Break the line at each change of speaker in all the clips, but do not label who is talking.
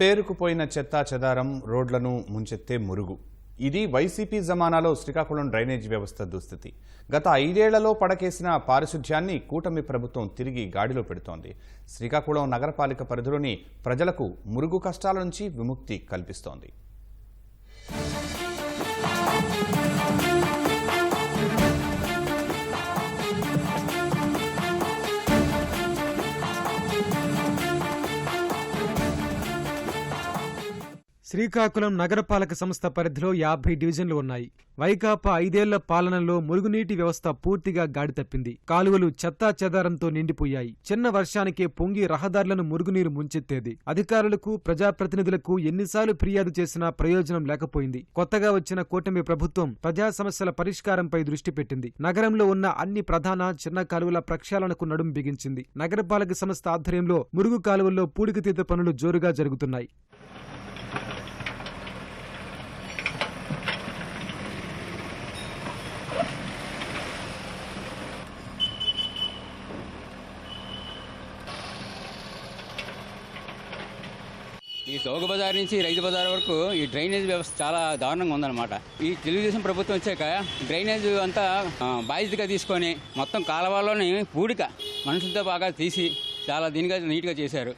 పేరుకుపోయిన చెత్తా చెదారం రోడ్లను ముంచెత్తే మురుగు. ఇది వైసీపీ జమానాలో శ్రీకాకుళం డ్రైనేజ్ వ్యవస్థ దుస్థితి. గత ఐదేళ్ళలో పడకేసిన పారిశుధ్యాన్ని కూటమి ప్రభుత్వం తిరిగి గాడిలో పెడుతోంది. శ్రీకాకుళం నగరపాలిక పరిధిలోని ప్రజలకు మురుగు కష్టాల నుంచి విముక్తి కల్పిస్తోంది.
శ్రీకాకుళం నగరపాలక సంస్థ పరిధిలో యాభై డివిజన్లు ఉన్నాయి. వైకాపా ఐదేళ్ళ పాలనలో మురుగునీటి వ్యవస్థ పూర్తిగా గాడి తప్పింది. కాలువలు చెత్తా చెదారంతో నిండిపోయాయి. చిన్న వర్షానికే పొంగి రహదారులను మురుగునీరు ముంచెత్తేది. అధికారులకు ప్రజాప్రతినిధులకు ఎన్నిసార్లు ఫిర్యాదు చేసినా ప్రయోజనం లేకపోయింది. కొత్తగా వచ్చిన కూటమి ప్రభుత్వం ప్రజా సమస్యల పరిష్కారంపై దృష్టి పెట్టింది. నగరంలో ఉన్న అన్ని ప్రధాన చిన్న కాలువల ప్రక్షాళనకు నడుం బిగించింది. నగరపాలక సంస్థ ఆధ్వర్యంలో మురుగు కాలువల్లో పూడికతీత పనులు జోరుగా జరుగుతున్నాయి.
ఈ చౌక బజార్ నుంచి రైతు బజార్ వరకు ఈ డ్రైనేజ్ వ్యవస్థ చాలా దారుణంగా ఉందన్నమాట. ఈ తెలుగుదేశం ప్రభుత్వం వచ్చాక డ్రైనేజ్ అంతా బాధ్యతగా తీసుకొని మొత్తం కాలువలోని పూడిక మనుషులతో బాగా తీసి చాలా దీనిగా నీట్గా చేశారు.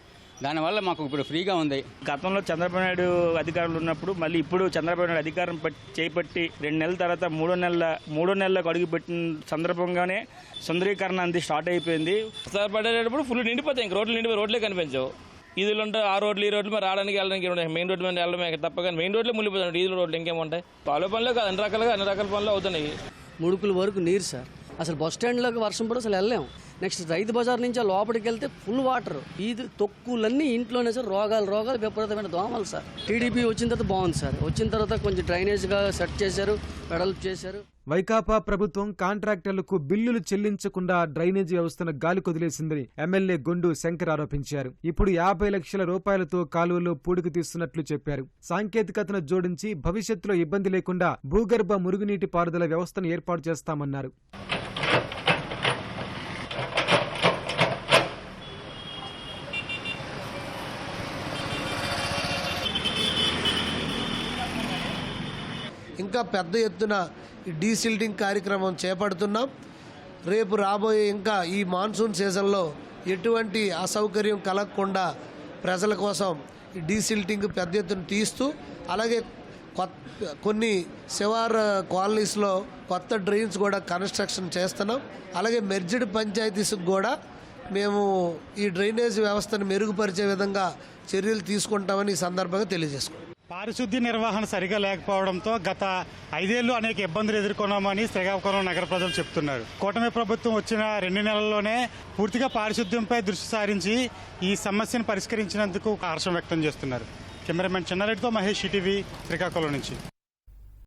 దానివల్ల మాకు ఇప్పుడు ఫ్రీగా ఉంది.
గతంలో చంద్రబాబు నాయుడు అధికారులు ఉన్నప్పుడు మళ్ళీ ఇప్పుడు చంద్రబాబు నాయుడు అధికారం పట్టి చేపట్టి రెండు నెలల తర్వాత మూడో నెలల మూడో నెలలకు అడుగుపెట్టిన సందర్భంగానే సుందరీకరణ అంది స్టార్ట్ అయిపోయింది.
సార్ పడేటప్పుడు ఫుల్ నిండిపోతాయి. ఇంక రోడ్లు నిండిపోయి రోడ్లే కనిపించవు. ఈదులు ఉంటాయి ఆ రోడ్లు ఈ రోడ్లు మరి రావడానికి వెళ్ళడానికి ఉంటాయి మెయిన్ రోడ్డు మీద వెళ్ళడమే తప్ప కానీ మెయిన్ రోడ్లు మునిగిపోతాయి ఈదుల రోడ్లు ఇంకేముంటాయి? పాలో పనులు కాదు అన్ని రకాలుగా అన్ని రకాల పనులు అవుతున్నాయి.
ముడుకుల వరకు నీరు సార్. అసలు బస్ స్టాండ్లోకి వర్షం పడి అసలు వెళ్ళలేము. నెక్స్ట్ రైతు బజార్ నుంచి ఆ లోపలికి వెళ్తే ఫుల్ వాటర్. ఇది తొక్కులన్నీ ఇంట్లోనే సార్. రోగాలు రోగాలు విపరీతమైన దోమలు సార్. టీడీపీ వచ్చిన తర్వాత బాగుంది సార్. వచ్చిన తర్వాత కొంచెం డ్రైనేజ్గా సెట్ చేశారు వెడల్పు చేశారు.
వైకాపా ప్రభుత్వం కాంట్రాక్టర్లకు బిల్లులు చెల్లించకుండా డ్రైనేజీ వ్యవస్థను గాలి కొదిలేసిందని ఎమ్మెల్యే గొండు శంకర్ ఆరోపించారు. ఇప్పుడు యాభై లక్షల రూపాయలతో కాలువలో పూడికి తీస్తున్నట్లు చెప్పారు. సాంకేతికతను జోడించి భవిష్యత్తులో ఇబ్బంది లేకుండా భూగర్భ మురుగునీటి పారుదల వ్యవస్థను ఏర్పాటు చేస్తామన్నారు.
ఇంకా పెద్ద ఎత్తున ఈ డీసిల్టింగ్ కార్యక్రమం చేపడుతున్నాం. రేపు రాబోయే ఇంకా ఈ మాన్సూన్ సీజన్లో ఎటువంటి అసౌకర్యం కలగకుండా ప్రజల కోసం ఈ డీసిల్టింగ్ పెద్ద ఎత్తున తీస్తూ అలాగే కొత్త కొన్ని శివార్ కాలనీస్లో కొత్త డ్రైన్స్ కూడా కన్స్ట్రక్షన్ చేస్తున్నాం. అలాగే మెర్జిడ్ పంచాయతీస్కి కూడా మేము ఈ డ్రైనేజ్ వ్యవస్థను మెరుగుపరిచే విధంగా చర్యలు తీసుకుంటామని ఈ సందర్భంగా తెలియజేసుకుంటాం
పారిశుద్ధ్య నిర్వహణ సరిగా లేకపోవడంతో గత ఐదేళ్ళు అనేక ఇబ్బందులు ఎదుర్కొన్నామని శ్రీకాకుళం నగర ప్రజలు చెప్తున్నారు. కూటమి ప్రభుత్వం వచ్చిన రెండు నెలల్లోనే పూర్తిగా పారిశుద్ధ్యంపై దృష్టి సారించి ఈ సమస్యను పరిష్కరించినందుకు హర్షం వ్యక్తం చేస్తున్నారు. కెమెరామెన్ చిన్నారెడ్డితో మహేష్ ఈటీవీ శ్రీకాకుళం నుంచి.